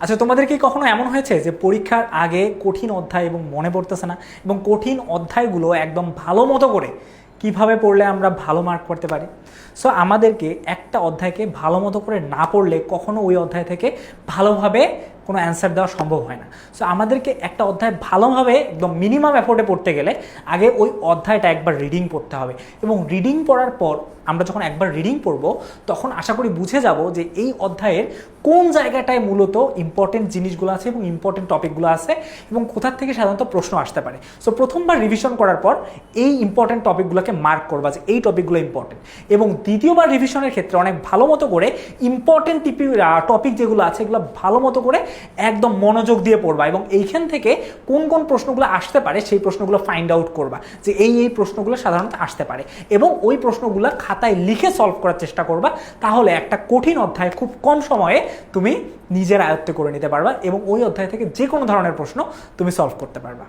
আচ্ছা তোমাদের কি কখনো এমন হয়েছে যে পরীক্ষার আগে কঠিন অধ্যায় এবং মনে পড়তেছে না? এবং কঠিন অধ্যায়গুলো একদম ভালো মতো করে কীভাবে পড়লে আমরা ভালো মার্ক করতে পারি? সো আমাদেরকে একটা অধ্যায়কে ভালো মতো করে না পড়লে কখনো ওই অধ্যায় থেকে ভালোভাবে কোনো অ্যান্সার দেওয়া সম্ভব হয় না। সো আমাদেরকে একটা অধ্যায় ভালোভাবে, একদম মিনিমাম এফোর্টে পড়তে গেলে আগে ওই অধ্যায়টা একবার রিডিং পড়তে হবে। এবং রিডিং পড়ার পর আমরা যখন একবার রিডিং পড়ব, তখন আশা করি বুঝে যাব যে এই অধ্যায়ের কোন জায়গাটায় মূলত ইম্পর্টেন্ট জিনিসগুলো আছে এবং ইম্পর্টেন্ট টপিকগুলো আছে এবং কোথার থেকে সাধারণত প্রশ্ন আসতে পারে। সো প্রথমবার রিভিশন করার পর এই ইম্পর্টেন্ট টপিকগুলোকে মার্ক করবা যে এই টপিকগুলো ইম্পর্টেন্ট এবং দ্বিতীয়বার রিভিশনের ক্ষেত্রে অনেক ভালো মতো করে ইম্পর্টেন্ট টপিক যেগুলো আছে, এগুলো ভালো মতো করে একদম মনোযোগ দিয়ে পড়বা এবং এইখান থেকে কোন কোন প্রশ্নগুলো আসতে পারে সেই প্রশ্নগুলো ফাইন্ড আউট করবা যে এই এই প্রশ্নগুলো সাধারণত আসতে পারে এবং ওই প্রশ্নগুলো খাতায় লিখে সলভ করার চেষ্টা করবা তাহলে একটা কঠিন অধ্যায় খুব কম সময়ে তুমি নিজের আয়ত্তে করে নিতে পারবা এবং ওই অধ্যায় থেকে যে কোনো ধরনের প্রশ্ন তুমি সলভ করতে পারবা।